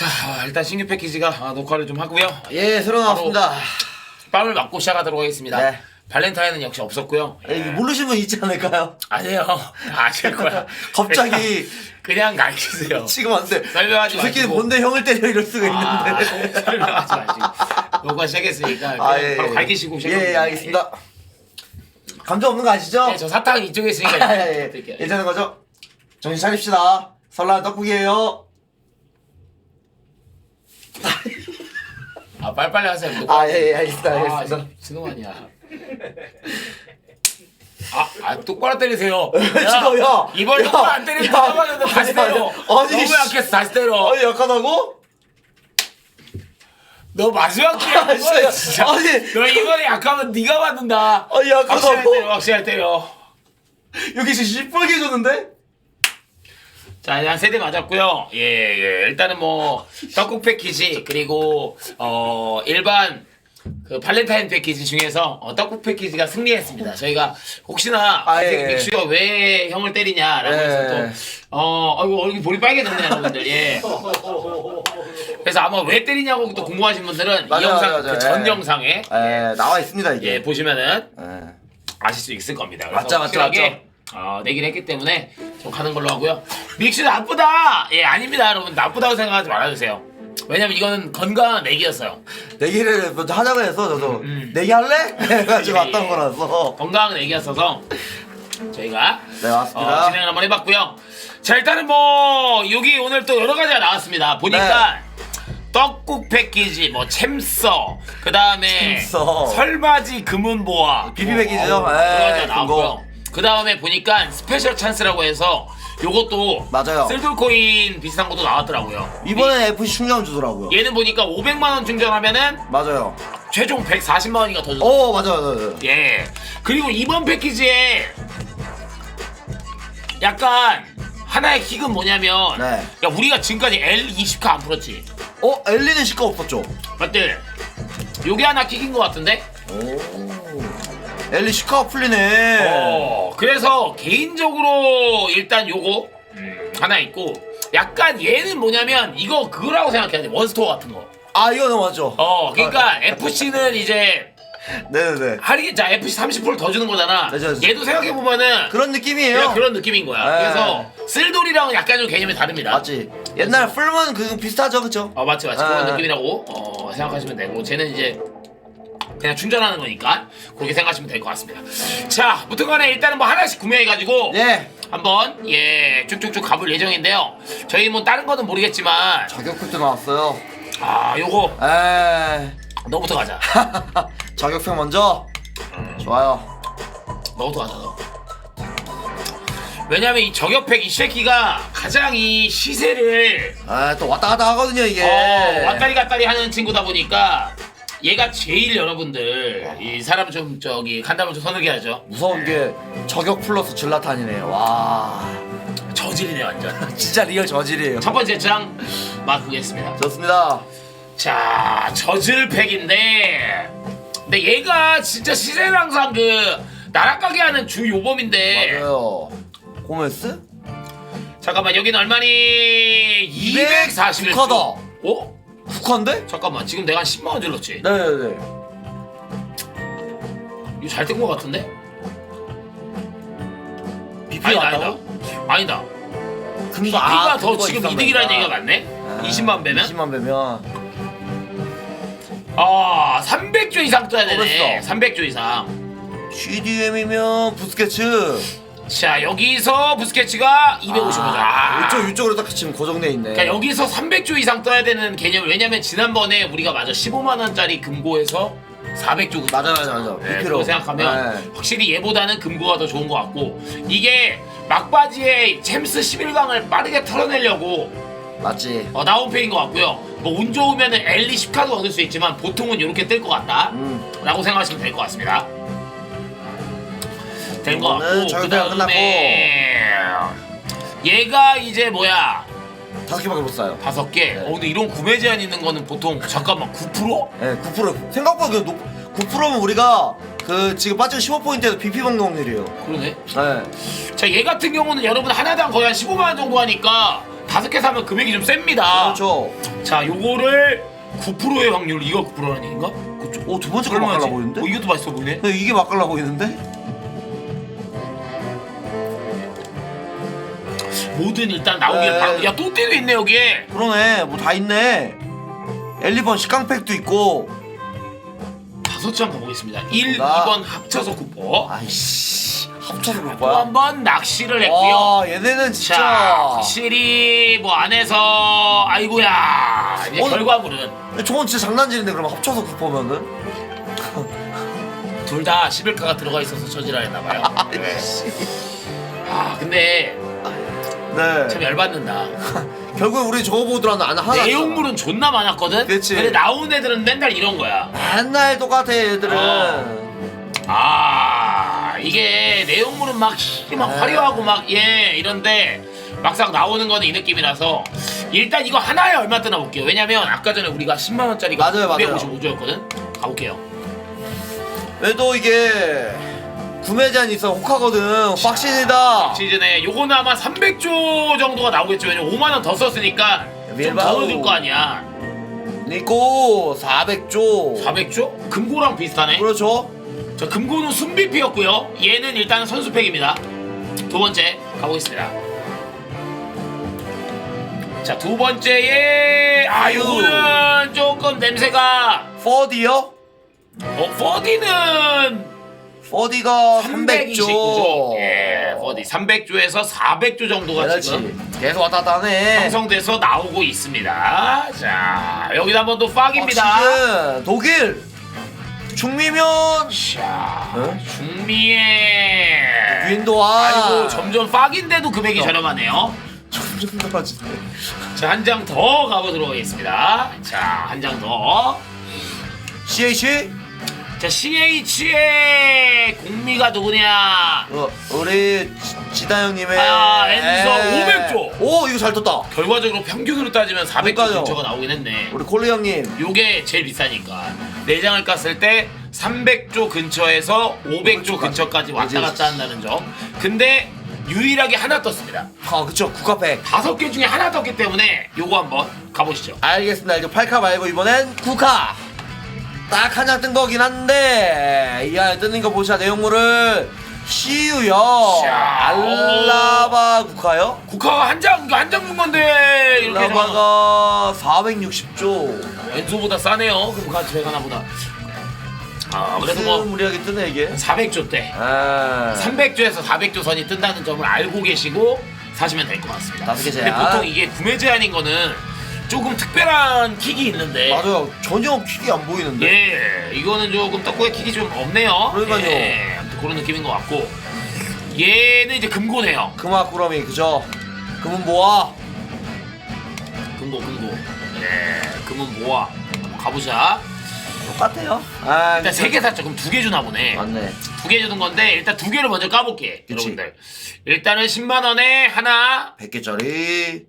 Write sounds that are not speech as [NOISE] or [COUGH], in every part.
자 아, 일단 신규 패키지가 아, 녹화를 좀 하고요. 예, 새로 나왔습니다. 빵을 맞고 시작하도록 하겠습니다. 네. 발렌타인은 역시 없었고요. 예, 이거 모르시는 분 있지 않을까요? 아니에요. [LAUGHS] 아실 거야. 갑자기 그냥 가르치세요. 지금 안 돼. 설명하지 저 새끼는 마시고. 뭔데 형을 때려 이럴 수가 아, 있는데. 설명하지 마시고 녹화 시작했으니까 그냥 아, 예, 바로 예. 갈기시고 예, 시작합니다. 예, 알겠습니다. 감정 없는 거 아시죠? 예, 저 사탕 이쪽에 있으니까 아, [LAUGHS] 예, 예. 드릴게요. 괜찮은 거죠? 정신 차립시다. 설날 떡국이에요. 아 빨리빨리 하세요. 아, 예, 예, 알겠습니다. 아, 알겠습니다. 진호 아니야. 아, 아 똑바로 때리세요. [LAUGHS] 지금, 야. 이번 야. 똑바로 안 때리면 야. 들어가는데 다시 아니, 때려. 아니, 너무 씨. 약해서 다시 때려. 아니, 약하다고? 너 마지막 기회 아, 이번에 진짜. 진짜. 아니. 너 이번에 약하면 네가 받는다. 아니, 약하다고? 때려, 확실히 때려. 여기 지금 시뻘게 해줬는데? 자, 한 세대 맞았고요. 예, 예. 일단은 뭐 떡국 패키지 그리고 어 일반 그 발렌타인 패키지 중에서 어, 떡국 패키지가 승리했습니다. 저희가 혹시나 아, 이 예, 예. 믹슈가 왜 형을 때리냐라고 예. 해서 또어 아이고 얼굴 볼이 빨개졌네 여러분들. 예. 그래서 아마 왜 때리냐고 또 궁금하신 분들은 맞아요, 이 영상 맞아요, 그 전 예. 영상에 예, 나와 있습니다, 이게. 예 보시면은 예. 아실 수 있을 겁니다. 그래서 맞죠, 맞죠, 확실하게, 맞죠. 어, 내긴 했기 때문에 좀 가는 걸로 하고요. 믹스 나쁘다! 예, 아닙니다, 여러분. 나쁘다고 생각하지 말아주세요. 왜냐면 이거는 건강한 내기였어요. 내기를 먼저 하자고 해서 저도 음. 내기 할래? [LAUGHS] 해가지고 예, 왔던 예. 거라서 건강한 내기였어서 저희가 네 맞습니다 어, 진행을 한번 해봤고요. 자, 일단은 뭐, 여기 오늘 또 여러 가지가 나왔습니다. 보니까 떡국 패키지, 뭐, 챔서, 그 다음에 챔서. 설맞이 금은보화, 비비 패키지죠? 어, 여러 예, 가지가 그거. 나왔고요. 그 다음에 보니까 스페셜 찬스라고 해서 요것도 맞아요. 쓸돌코인 비슷한 것도 나왔더라고요. 이번에 FC 충전 주더라고요 얘는 보니까 500만 원 충전하면은 맞아요 최종 140만 원이가 더 줬어. 오 맞아요 맞아요 예. 그리고 이번 패키지에 약간 하나의 킥은 뭐냐면 네. 야 우리가 지금까지 L20카 안 풀었지. 어? 엘리는 시가 없었죠? 맞들? 요게 하나 킥인 것 같은데? 오 엘리 시카가 풀리네 어. 그래서 개인적으로 일단 요거 음, 하나 있고 약간 얘는 뭐냐면 이거 그거라고 생각해야 돼. 원스토어 같은 거. 아 이거는 맞죠 어, 그러니까 FC는 이제 [LAUGHS] 네네네 할인 자 FC 30%더 주는 거잖아. 맞아, 맞아. 얘도 생각해 보면은 그런 느낌이에요 그냥 그런 느낌인 거야. 네. 그래서 쓸돌이랑은 약간 좀 개념이 다릅니다. 맞지 옛날 풀면 그 비슷하죠 그쵸? 어 맞지 맞지 네. 그런 느낌이라고 어, 생각하시면 되고 쟤는 이제 그냥 충전하는 거니까 그렇게 생각하시면 될 것 같습니다. 자, 무튼간에 일단은 뭐 하나씩 구매해가지고 예 한번 예 쭉쭉쭉 가볼 예정인데요. 저희 뭐 다른 거는 모르겠지만 자격표도 나왔어요 아 요거 에 너부터 가자. [LAUGHS] 자격표 먼저 좋아요 너부터 가자 너. 왜냐면 이 저격팩 이 새끼가 가장 이 시세를 아 또 왔다 갔다 하거든요 이게 어, 왔다리 갔다리 하는 친구다 보니까 얘가 제일 여러분들 이 사람 좀 저기 간담을 좀 서늘게 하죠. 무서운 게 저격 플러스 질라탄이네 와 저질이네 완전. [LAUGHS] 진짜 리얼 저질이에요 첫 번째 장 맛보겠습니다. 좋습니다 자 저질팩인데 근데 얘가 진짜 시세는 항상 그 나락가게 하는 주 요범인데 맞아요 고메스? 잠깐만 여기는 얼마니 241 국화다. 어? 국한데? 잠깐만 지금 내가 한 10만 원 질렀지? 네네네 이거 잘 된 거 같은데? BP 아니다 아니다? 아니다 BP가 더 지금 이득이라는 얘기가 맞네? 아, 20만 배면? 20만 배면 아 300조 이상 떠야 되네 그랬어. 300조 이상 CDM이면 부스케츠 자 여기서 부스케츠가 250조 아, 이쪽 이쪽으로 딱 지금 고정돼 있네. 그러니까 여기서 300조 이상 떠야 되는 개념 왜냐면 지난번에 우리가 맞아 15만 원짜리 금고에서 400조 맞아 맞아 맞아. 네, BP로. 그거 생각하면 네. 확실히 얘보다는 금고가 더 좋은 것 같고 이게 막바지에 챔스 11강을 빠르게 털어내려고 맞지. 어, 나온 페인 것 같고요. 뭐 운 좋으면 엘리 10카도 얻을 수 있지만 보통은 이렇게 뜰 것 같다 음. 라고 생각하시면 될 것 같습니다 된것 이거는 같고 그 저기다 다음에 얘가 이제 뭐야 다섯 개밖에 못 사요 다섯 개. 어 근데 이런 구매 제한 있는 거는 보통 잠깐만 9%? 네, 9% 생각보다 그 높, 9%면 우리가 그 지금 빠진 15포인트에서 BP 먹는 확률이에요 그러네. 네. 자 얘 같은 경우는 여러분 하나당 거의 한 15만 원 정도 하니까 다섯 개 사면 금액이 좀 셉니다. 그렇죠. 자, 요거를 9%의 확률 이거 9%라는 얘기인가? 그쵸? 오, 두 번째 거 얼마지? 맛깔나 보이는데? 어, 이것도 맛있어 보이네. 근데 이게 맛깔나 보이는데? 뭐든 일단 나오길 네. 바라. 야, 또띠도 있네 여기에. 그러네. 뭐 다 있네. 엘리번 식강팩도 있고. 다섯 장 가보겠습니다. 1, 나- 2번 합쳐서 9%. 아이씨. 합쳐서 볼또 거야. 한 번 낚시를 했고요. 와, 얘네는 진짜. 자, 확실히 뭐 안에서 아이고야 이제 어? 결과물은 저건 진짜 장난질인데 그럼 합쳐서 굽으면은? 둘 다 11가가 들어가 있어서 저지랄했나 봐요. [LAUGHS] 네. 아 근데 네. 참 열받는다. [LAUGHS] 결국 우리 저거 보더라도 안 하나. 내용물은 존나 많았거든. 그치. 근데 나온 애들은 맨날 이런 거야. 맨날 똑같아 얘들은. 어. 아 이게 내용물은 막, 씨, 막 네. 화려하고 막 예 이런데 막상 나오는 거는 이 느낌이라서 일단 이거 하나에 얼마 뜨나 볼게요. 왜냐면 아까 전에 우리가 10만 원짜리가 맞아요, 맞아요. 255조였거든. 가볼게요. 그래도 이게 구매 제한이 있어 혹하거든. 확신이다. 시즌에 요거는 아마 300조 정도가 나오겠죠. 왜냐면 5만 원 더 썼으니까 좀 밀바오. 더줄거 아니야. 있고 400조. 400조? 금고랑 비슷하네. 그렇죠. 자, 금고는 순비피였고요. 얘는 일단 선수팩입니다. 두 번째 가보겠습니다. 자, 두 번째에 아. 요거는 조금 냄새가 4D요? 어, 퍼디 는 4D가 329조. 300조. 예, 퍼디 300조에서 400조 정도가 지금 그렇지. 계속 왔다 갔다 하네. 형성돼서 나오고 있습니다. 자, 여기다 한번 또 팍입니다. 박시즌 독일 중미면 자, 어? 중미의 윈도와 아이고 점점 팍인데도 금액이 어. 저렴하네요. 점점 떨어지네. 자, 한 장 더 가보도록 하겠습니다. 자, 한 장 더. CH 자, CH의 공미가 누구냐? 어, 우리 지- 지다 형님의 아, 엔서 에. 500조. 오 이거 잘 떴다. 결과적으로 평균으로 따지면 400조 그러니까요. 근처가 나오긴 했네. 우리 콜리 형님 요게 제일 비싸니까. 네 장을 깠을 때 300조 근처에서 500조 근처까지 왔다 갔다 한다는 점. 근데 유일하게 하나 떴습니다. 아 그쵸 국카팩 다섯 개 중에 하나 떴기 때문에 요거 한번 가보시죠. 알겠습니다 이제 8카 말고 이번엔 9카 딱 한 장 뜬 거긴 한데 이 안에 뜨는 거 보자 내용물을 CU요 자, 알라바 9카요? 국화가 한 장, 이거 한장 준 건데 이렇게 해서 알라바가 460조 왼소보다 싸네요. 그럼 가 들어가나 보다. 아 그래도 뭐 무리하게 뜨네 이게 400조 대 아 300조에서 400조 선이 뜬다는 점을 알고 계시고 사시면 될 것 같습니다. 다섯 개 근데. 보통 이게 구매 제한인 거는 조금 특별한 킥이 있는데 맞아요 전혀 킥이 안 보이는데 예 이거는 조금 떡국의 킥이 좀 없네요. 그러니까요. 예, 아무튼 그런 느낌인 것 같고 얘는 이제 금고네요. 금화꾸러미 그죠? 금은 모아 금고 금고. 예 금은 모아. 한번 가보자. 똑같아요 아 일단 세 개 샀죠. 그럼 두 개 주나 보네. 맞네 두 개 주는 건데 일단 두 개를 먼저 까볼게 그치. 여러분들. 일단은 10만 원에 하나 100개짜리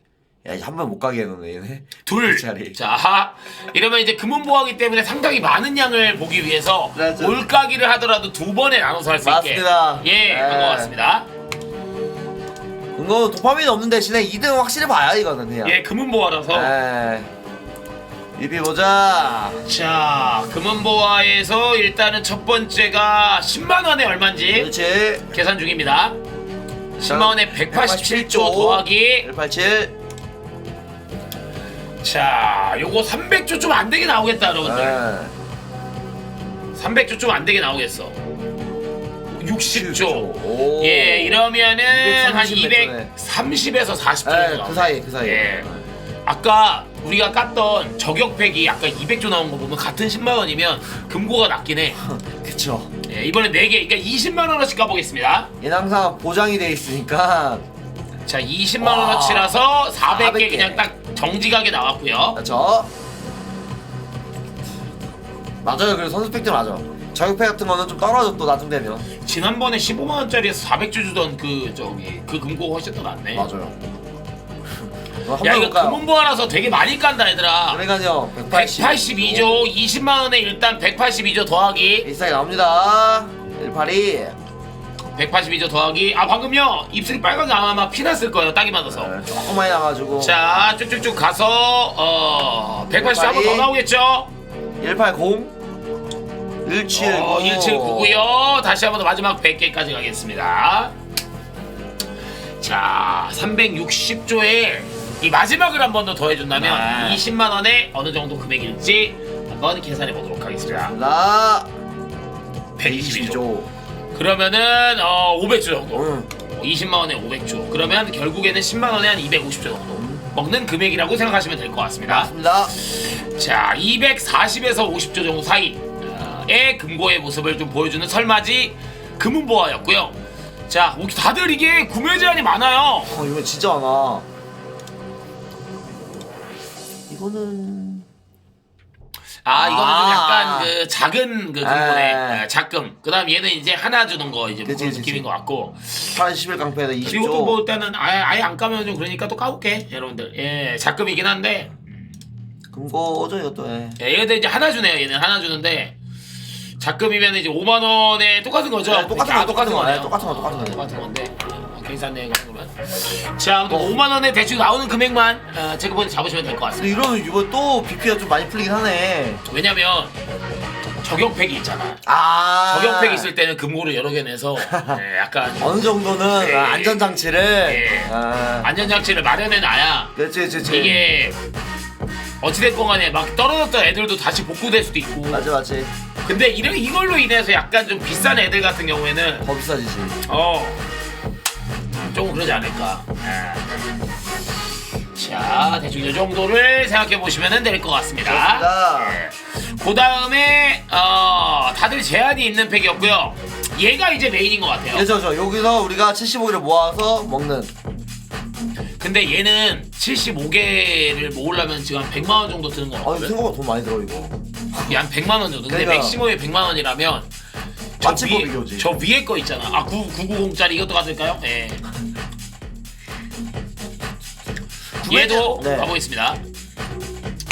야 한 번 못 가게 해놓네 얘네 둘. 자리. 자, 이러면 이제 금은보하기 때문에 상당히 많은 양을 보기 위해서 맞아. 올까기를 하더라도 두 번에 나눠서 할 수 있게. 맞습니다. 예, 한 네. 것 같습니다. 이거 도파민 없는 대신에 2등 확실히 봐야 이거는 그냥 예, 금은보화라서. 에이 리뷰 보자 자, 금은보화에서 일단은 첫 번째가 10만 원에 얼마인지 그렇지 계산 중입니다. 10만 원에 187조 더하기 187 자, 요거 300조 좀 안 되게 나오겠다, 여러분들. 에이 300조 좀 안 되게 나오겠어. 60조. 오. 예, 이러면은 한 230 230에서 40조 정도 그. 사이 그 사이 예. 아까 우리가 깠던 저격팩이 아까 200조 나온 거 보면 같은 10만 원이면 금고가 낮긴 해. 그쵸 예, 이번에 4개, 그러니까 20만 원어치 까보겠습니다. 얘는 항상 보장이 돼 있으니까 자, 20만 와, 원어치라서 400개, 400 개. 그냥 딱 정직하게 나왔고요. 그렇죠. 맞아요. 그래서 선수 팩트 맞아. 자격팩 같은 거는 좀 떨어져 또 나중 되면. 지난번에 15만 원짜리에서 400조 주던 그 저기 그 금고가 훨씬 더 낫네. 맞아요. 야, 이거? 금은보 하나서 되게 많이 깐다, 얘들아. 그러니까요. 180 182조, 20만 원에 일단 182조 더하기. 비싸게 나옵니다. 182 182조 더하기. 아 방금요. 입술이 빨갛게 아마 피 났을 거예요. 딱이 맞아서. 네, 조금 많이 나가지고. 자 쭉쭉쭉 가서 어 180한번 더 나오겠죠? 180 179 어, 1799고요. 다시 한번더 마지막 100개까지 가겠습니다. 자 360조에 이 마지막을 한 번 더 더해준다면 네. 20만 원에 어느 정도 금액일지 한번 계산해 보도록 하겠습니다. 나 122조. 22조 그러면은 어 500조 정도. 응. 20만 원에 500조. 그러면 결국에는 10만 원에 한 250조 정도 먹는 금액이라고 생각하시면 될 것 같습니다. 맞습니다. 자 240에서 50조 정도 사이의 금고의 모습을 좀 보여주는 설맞이 금은보화였고요. 자 다들 이게 구매 제한이 많아요? 어 이거 진짜 많아. 이거는 아 이거는 좀 아. 약간 그 작은 그 금고네 에. 예, 작금 그 다음 얘는 이제 하나 주는 거 이제 그치, 그런 그치. 느낌인 것 같고 81강패에다 그리고 또 20조 뭐 일단은 아예, 아예 안 까면 좀 그러니까 또 까볼게 여러분들 예 작금이긴 한데 금고죠 이것도 예. 예, 얘도 이제 하나 주네요. 얘는 하나 주는데 작금이면 이제 5만 원에 똑같은 거죠? 네, 똑같은 아, 거, 똑같은 거. 네, 똑같은 거, 똑같은 거. 똑같은 건데 어, 계산내 그러면 자 아무튼 5만 원에 대충 나오는 금액만 어, 체크본에 잡으시면 될 것 같습니다. 이러면 이거 또 BP가 좀 많이 풀리긴 하네 왜냐면 적용팩이 있잖아. 아 적용팩 있을 때는 금고를 여러 개 내서 예, [LAUGHS] 약간 어느 정도는 예. 안전장치를 예. 아 안전장치를 마련해 놔야 그렇지 그렇지 그렇지. 이게 어찌됐건 간에 막 떨어졌던 애들도 다시 복구될 수도 있고 맞지 맞지 근데 이런 이걸로 인해서 약간 좀 비싼 애들 같은 경우에는 더 비싸지지 어 조금 그러지 않을까. 예. 자 대충 이 정도를 생각해 보시면 될 것 같습니다. 그렇습니다. 그 다음에 어 다들 제한이 있는 팩이었고요. 얘가 이제 메인인 것 같아요. 그렇죠 그렇죠. 여기서 우리가 75개를 모아서 먹는. 근데 얘는 75개를 모으려면 지금 한 100만 원 정도 드는 거아 같거든? 생각보다 돈 많이 들어 이거. 이게 한 100만 원 정도. 근데 그러니까. 맥시멈이 100만 원이라면 저 위에, 법이지. 저 위에 거 있잖아. 아 9, 990짜리 이것도 같을까요? 예. 얘도 네. 가보겠습니다.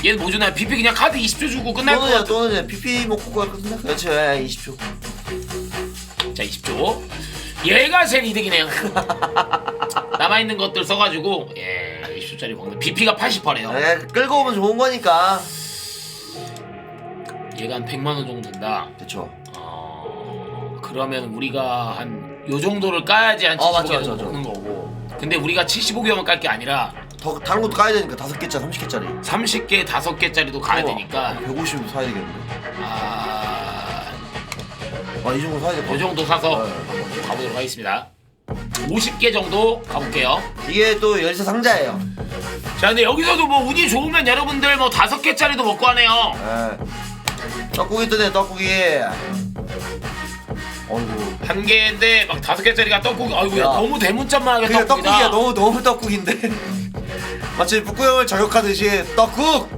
얘는 뭐 주나요? BP 그냥 카드 20조 주고 끝날 것 또는 같아 또는 이제 PP 먹고 갈 것같은데? 그렇지 예, 20초. 자 20조 얘가 제일 이득이네요. [LAUGHS] 남아있는 것들 써가지고 예 20조짜리 먹는 BP가 80%래요. 예 끌고 오면 좋은 거니까. 얘가 한 100만원 정도 든다. 그렇죠 어, 그러면 우리가 한 요 정도를 까야지 한 어, 75개 맞죠, 정도 맞죠, 먹는 거고. 근데 우리가 75개만 깔 게 아니라 더 다른 것도 까야 되니까 다섯 개짜리 30개짜리. 30개, 5개짜리도 가야 되니까. 150 사야 되겠는데. 아... 아 이 정도 사야 될 것 요 같아 정도 사서 네. 한번 좀 가보도록 하겠습니다. 50개 정도 가볼게요. 이게 또 열쇠 상자예요. 자 근데 여기서도 뭐 운이 좋으면 여러분들 뭐 5개짜리도 먹고 하네요. 예 떡국이 뜨네 떡국이 어이구 한 개인데 막 5개짜리가 떡국이 아이고 야, 야. 너무 대문짝만하게 떡국이다 떡국이야 너무 너무 떡국인데 마치 북구 형을 저격하듯이 떡국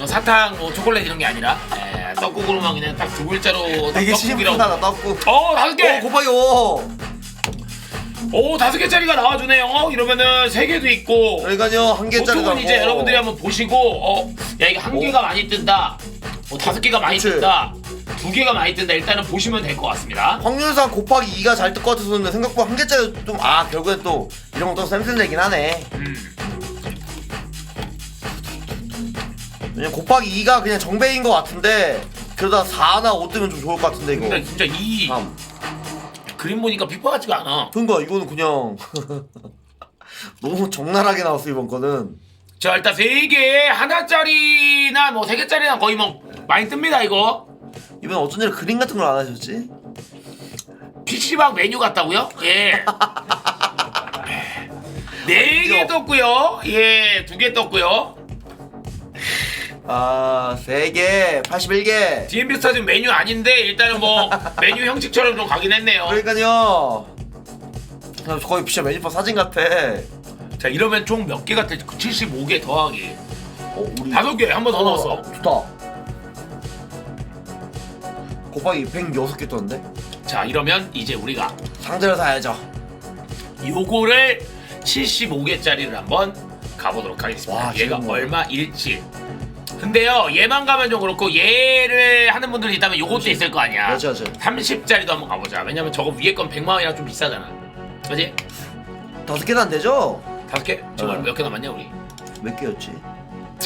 어, 사탕, 뭐 초콜릿 이런 게 아니라 예, 떡국으로만 그냥 딱 두 글자로 되게 떡국이라고 심플하다 떡국 어 다섯 오 개! 곱하기 오 오 다섯 개짜리가 나와주네요. 어, 이러면은 세 개도 있고. 그러니까요 한 개짜리 보통은 이제 여러분들이 한번 보시고 어, 야 이게 한 오. 개가 많이 뜬다. 어, 다섯 개가 많이 그치. 뜬다. 두 개가 많이 뜬다. 일단은 보시면 될 것 같습니다. 확률상 곱하기 2가 잘 뜰 것 같았었는데 생각보다 한 개짜리 좀 아 결국엔 또 이런 거또 쌤쌤되긴 하네 음. 왜냐면 곱하기 2가 그냥 정배인 것 같은데 그러다 4나 5 뜨면 좀 좋을 것 같은데 이거 근데 진짜 이 3 그림 보니까 피파 같지가 않아. 그러니까 이거는 그냥 [LAUGHS] 너무 적나라하게 나왔어 이번 거는 자 일단 세 개, 하나짜리나 뭐 세 개짜리나 거의 뭐 많이 뜹니다 이거. 이번 어쩐 일 그림 같은 걸 안 하셨지? PC방 메뉴 같다고요? 예. 네 개 떴고요. 예, 두 개 떴고요. 아 3개 81개 DMB 스타 지금 메뉴 아닌데 일단은 뭐 [LAUGHS] 메뉴 형식처럼 좀 가긴 했네요. 그러니까요 거의 진짜 메뉴판 사진 같아 자 이러면 총 몇 개가 될지 75개 더하기 어 우리 다섯 개 한 번 더 넣었어. 좋다 곱하기 106개 떴는데 자 이러면 이제 우리가 상자를 사야죠 요거를 75개짜리를 한번 가보도록 하겠습니다. 와, 얘가 지금 뭐. 얼마 일지 근데요 얘만 가면 좀 그렇고 얘를 하는 분들이 있다면 요것도 있을 거 아니야 그렇죠, 그렇죠. 30짜리도 한번 가보자 왜냐면 저거 위에 건 100만 원이라 좀 비싸잖아 그지? 다섯 개도 안 되죠? 다섯 개? 지금 어. 몇개 남았냐 우리? 몇 개였지?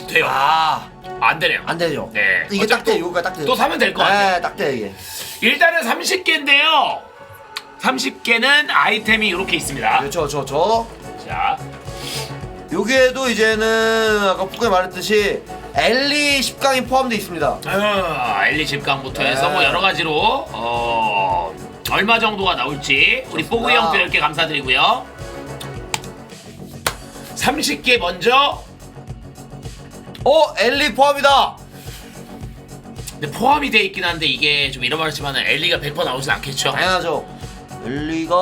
돼요 아, 안 되네요 안 되죠? 네. 이게 딱 어차피 돼, 이거가 딱 돼. 또 사면 될 것 같아요 네, 딱돼 이게. 일단은 30개인데요 30개는 아이템이 이렇게 있습니다 그렇죠, 저, 저. 자 여기에도 이제는 아까 북에 말했듯이 엘리 10강이 포함되어 있습니다. 어, 엘리 집강부터 네. 해서 뭐 여러 가지로 어, 얼마 정도가 나올지 우리 뽀구 형도 이렇게 감사드리고요. 30개 먼저 어, 엘리 포함이다. 근데 포함이 돼 있긴 한데 이게 좀 이런 말했지만 엘리가 100% 나오진 않겠죠. 당연하죠. 엘리가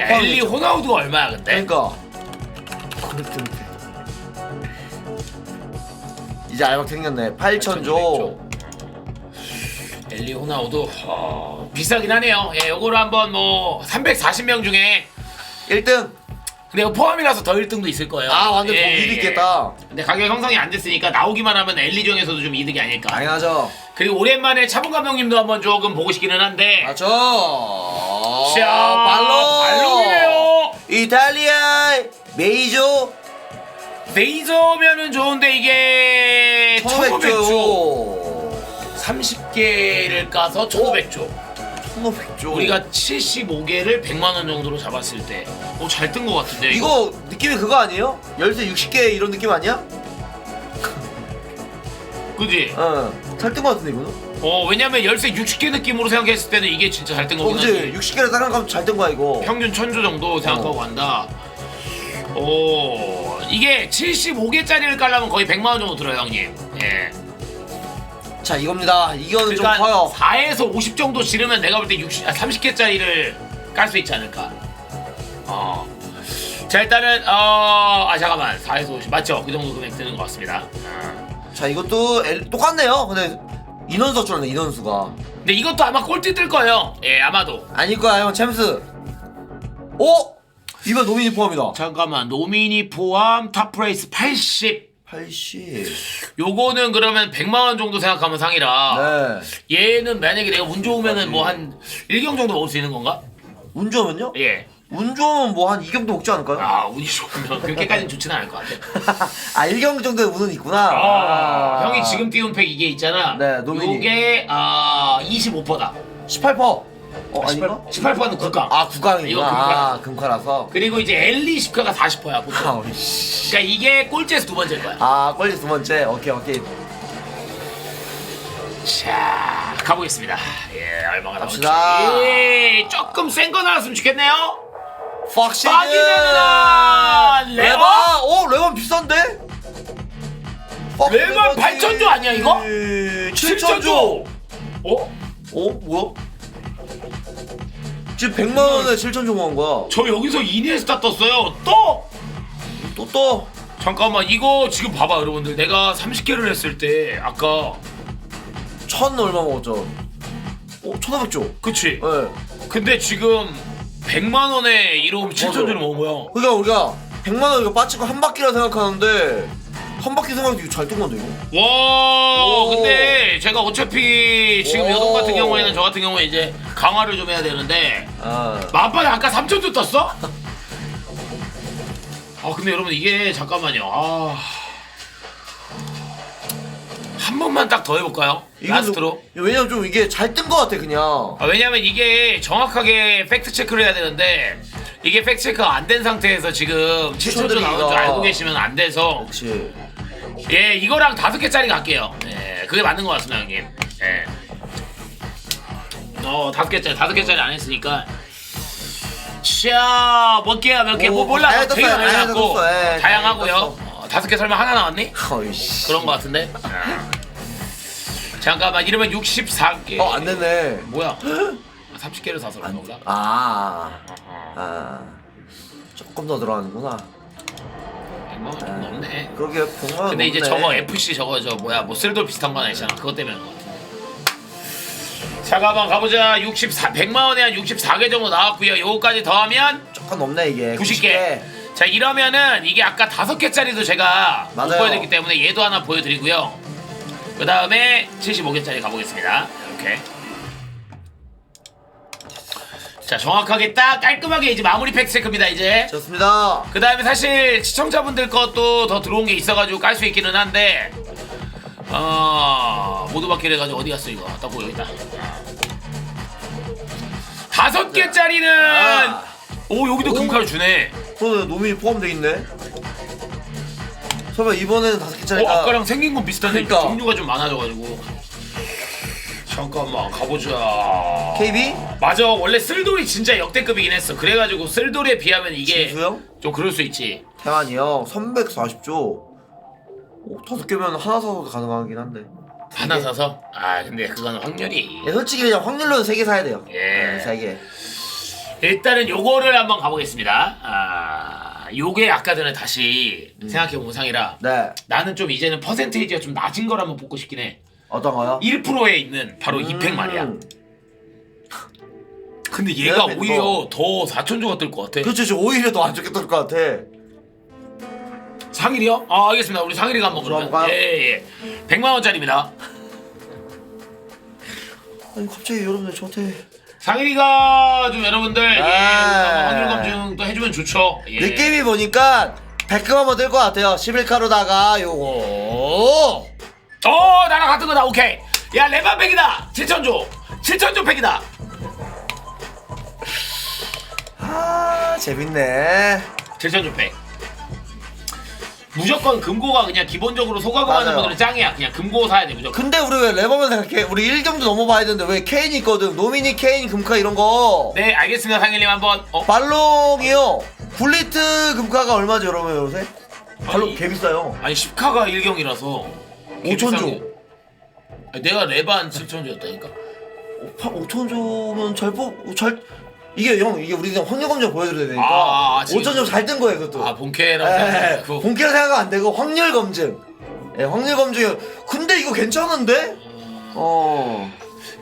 야, 포함이 엘리 있죠. 호나우두가 얼마야 근데? 그러니까. 이제 알박 생겼네. 8천조. 엘리 호나우두 어, 비싸긴 하네요. 예, 요거를 한번 뭐 340명 중에 1등. 이거 포함이라서 더 1등도 있을 거예요. 아, 완전 더 예, 이득 예. 있겠다. 근데 가격 형성이 안 됐으니까 나오기만 하면 엘리 중에서도 좀 이득이 아닐까. 당연하죠. 그리고 오랜만에 차분 감독님도 한번 조금 보고 싶기는 한데. 맞죠. 자, 발로. 발로예요. 이탈리아 메이저 레이저면은 좋은데 이게 1500조. 1500조. 30개를 까서 1500조. 1500조. 우리가 75개를 100만 원 정도로 잡았을 때, 오잘뜬 것 같은데. 이거 느낌이 그거 아니에요? 열쇠 60개 이런 느낌 아니야? [LAUGHS] 그지? 어. 잘 뜬 거 같은데 이거는? 어 왜냐면 열쇠 60개 느낌으로 생각했을 때는 이게 진짜 잘 뜬 어, 거긴 그지? 하지. 60개를 생각하면 잘 뜬 거야 이거. 평균 천조 정도 생각하고 어. 간다. 오 이게 75개짜리를 깔려면 거의 100만 원 정도 들어요 형님. 예. 자 이겁니다. 이거는 좀 그러니까 커요. 4에서 50 정도 지르면 내가 볼 때 60, 아, 30개짜리를 깔 수 있지 않을까. 어. 자 일단은 어 아 잠깐만 4에서 50 맞죠? 그 정도 금액 드는 것 같습니다. 어. 자 이것도 엘- 똑같네요. 근데 인원수 줄알았네 인원수가. 근데 이것도 아마 꼴찌 뜰 거예요. 예 아마도. 아닐 거야 형 챔스. 오! 이번 노미니 포함이다. 잠깐만 노미니 포함 탑프레이스 80. 80. 요거는 그러면 100만 원 정도 생각하면 상이라. 네. 얘는 만약에 내가 운 좋으면은 뭐 한 1경 정도 먹을 수 있는 건가? 운 좋으면요? 예. 운 좋으면 뭐 한 2경도 먹지 않을까요? 아 운이 좋으면 그렇게까지는 좋지는 않을 것 같아. [LAUGHS] 아 1경 정도의 운은 있구나. 아, 형이 지금 띄운 팩 이게 있잖아. 네, 노미니. 요게 아 25%다. 18%. 어 아닌가? 18%는 국가. 아 9강이구나. 이거 금카. 아 금카라서. 그리고 이제 엘리 10가가 40%야 보통. 아, 씨. 그러니까 이게 꼴찌에서 두 번째일 거야. 아 꼴찌 두 번째. 오케이 오케이. 자 가보겠습니다. 예 얼마가 나올지. 갑시다. 예 조금 센 거 나왔으면 좋겠네요. 팍시드. 빠지면은 레버? 오 레버 비싼데? 레버 8천조 아니야, 이거? 7천조. 어? 어 뭐야? 지금 100만 원에 7천조 모은 거야. 저 여기서 이니에스타 떴어요. 또? 또 떠. 잠깐만 이거 지금 봐봐 여러분들 내가 30개를 했을 때 아까 천 얼마 먹었죠? 어 1,500조. 그치? 예. 근데 지금 100만 원에 이러면 7천조를 먹은 거야. 그러니까 우리가 100만 원 이거 빠치고 한 바퀴라 생각하는데 한 바퀴 생각해도 이거 잘 뜬 건데 이거. 와 오. 근데 제가 어차피 지금 오. 여동 같은 경우에는 저 같은 경우에 이제 강화를 좀 해야 되는데 아. 만판에 아까 3천조 떴어? 아 근데 여러분 이게 잠깐만요 아... 한 번만 딱 더 해볼까요? 라스트로 왜냐면 좀 이게 잘 뜬 거 같아 그냥. 아, 왜냐면 이게 정확하게 팩트 체크를 해야 되는데 이게 팩트 체크가 안 된 상태에서 지금 7천조 나온 줄 알고 계시면 안 돼서 그렇지. 예 이거랑 다섯 개짜리 갈게요 예 그게 맞는 것 같습니다 형님 예. 어 다섯 개짜리 다섯 개짜리 안 했으니까 샤몇 개야 몇 개 뭐 오, 몰라 다양하게 되게 다양하게 떴어, 예, 다양하고요 다양하게 어, 다섯 개 설마 하나 나왔니? 어이씨. 그런 것 같은데 아. 잠깐만 이러면 64개 어, 안 됐네. 뭐야 [GASPS] 30개를 사서 보다 아. 어허. 아. 조금 더 들어가는구나. 100만 원좀 넘네 그러게 100만 원 근데 이제. 저거 FC 저거 저 뭐야 뭐 쓸돌 비슷한 거 하나 있잖아 그것 때문에 그런 거 같은데 잠깐만 가보자 64 100만 원에 한 64개 정도 나왔고요 요거까지 더하면 조금 넘네 이게. 90개 자 이러면은 이게 아까 다섯 개짜리도 제가 못 맞아요. 보여드렸기 때문에 얘도 하나 보여드리고요 그 다음에 75개짜리 가보겠습니다. 이렇게. 자, 정확하게 딱 깔끔하게 이제 마무리 팩 체크입니다, 이제. 좋습니다. 그 다음에 사실 시청자분들 것도 더 들어온 게 있어가지고 깔 수 있기는 한데, 어, 모두 받기를 해가지고 어디 갔어, 이거? 딱 보여, 있다. 다섯 개짜리는, 아. 오, 여기도 오. 금카를 주네. 그러네 노민이 포함돼 있네. 설마 이번에는 다섯 개짜리가 어, 아까랑 생긴 건 비슷한데 그러니까. 종류가 좀 많아져가지고 잠깐만 가보자 KB? 맞아 원래 쓸돌이 진짜 역대급이긴 했어 그래가지고 쓸돌에 비하면 이게 진수형? 좀 그럴 수 있지 태환이 형 340조. 오, 다섯 개면 하나 사서도 가능하긴 한데. 하나 사서 아 근데 그건 확률이 예, 솔직히 그냥 확률로는 세 개 사야 돼요. 예. 네, 세 개. 일단은 요거를 한번 가보겠습니다 아 요게 아까 전에 다시 생각해본 상이라 네. 나는 좀 이제는 퍼센테이지가 좀 낮은 걸 한번 뽑고 싶긴 해 어떤 거요? 1%에 있는 바로 이팩 말이야 음. [LAUGHS] 근데 얘가 네, 오히려 이거. 더 4천조가 뜰 것 같아. 저 오히려 더 안 좋게 뜰것 같아. 상일이요? 아 알겠습니다. 우리 상일이가 한번 그러면 좋아할까요? 예예. 100만 원짜리입니다. 아니 갑자기 여러분들 저한테 상일이가 좀 여러분들 예, 아. 확률 검증 또 해주면 좋죠. 예. 느낌이 보니까 100금 한번 뜰것 같아요. 11카로다가 요거 어 나랑 같은 거다. 오케이. 야 레반 팩이다. 7천조. 7천조 팩이다. 아 재밌네. 7천조 팩. 무조건 금고가 그냥 기본적으로 소가금하는 맞아요. 분들은 짱이야. 그냥 금고 사야 돼 무조건. 근데 우리 왜 레버만 생각해? 우리 1경도 넘어봐야 되는데 왜 케인 있거든? 노미니 케인 금카 이런 거. 네 알겠습니다 상일님 한번. 어 발롱이요. 굴리트 금카가 얼마죠 여러분 요새? 발롱 아니, 개 비싸요. 아니 10카가 1경이라서 5천조. 내가 레반 7천조였다니까. 5천 조면 잘 뽑, 잘 이게 형 이게 우리 그냥 확률 검정 보여드려야 되니까 아, 아, 지금. 5천 좀잘뜬 거예요 그것도. 아 본캐라고 예, 생각하고 본캐로 생각하면 안 되고 확률 검증. 예, 확률 검증. 근데 이거 괜찮은데? 어.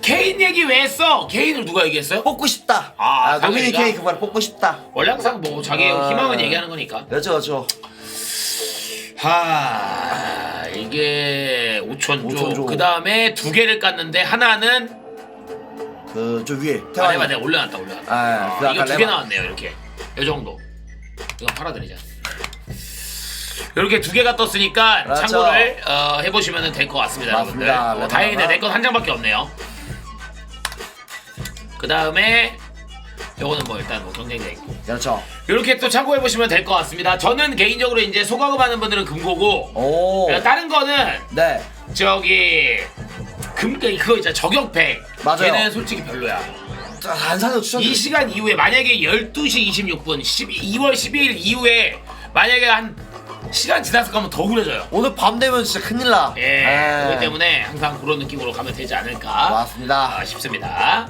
개인 얘기 왜 했어? 개인을 누가 얘기했어요? 뽑고 싶다. 아, 아, 노미니 상현이가? 케인 금카를 뽑고 싶다. 원래 항상 뭐 자기 의 아. 희망을 얘기하는 거니까. 그렇죠, 그렇죠. 하 이게 5천조. 5천조. 그 다음에 두 개를 깠는데 하나는 그저 위에 아, 태환이. 레바 내가 올려놨다 올려놨다. 아, 그 이거 두개 레바. 나왔네요 이렇게. 이 정도. 이거 팔아드리자. 이렇게 두 개가 떴으니까 그렇죠. 참고를 어, 해보시면 될 것 같습니다, 맞습니다. 여러분들. 어, 레바가. 다행이네 내 건 한 장밖에 없네요. 그 다음에 요거는 뭐 일단 뭐 경쟁자 있고. 그렇죠. 이렇게 또 참고해 보시면 될 것 같습니다. 저는 개인적으로 이제 소가금 하는 분들은 금고고 오. 어, 다른 거는 네. 저기 금 그거 있잖아 저격팩. 맞아요. 걔는 솔직히 별로야. 안 사는 추천. 이 시간 이후에 만약에 12시 26분 12, 2월 12일 이후에 만약에 한 시간 지났을 거면 더 그려져요. 오늘 밤 되면 진짜 큰일 나. 예. 예. 그렇기 때문에 항상 그런 느낌으로 가면 되지 않을까 맞습니다. 아, 싶습니다.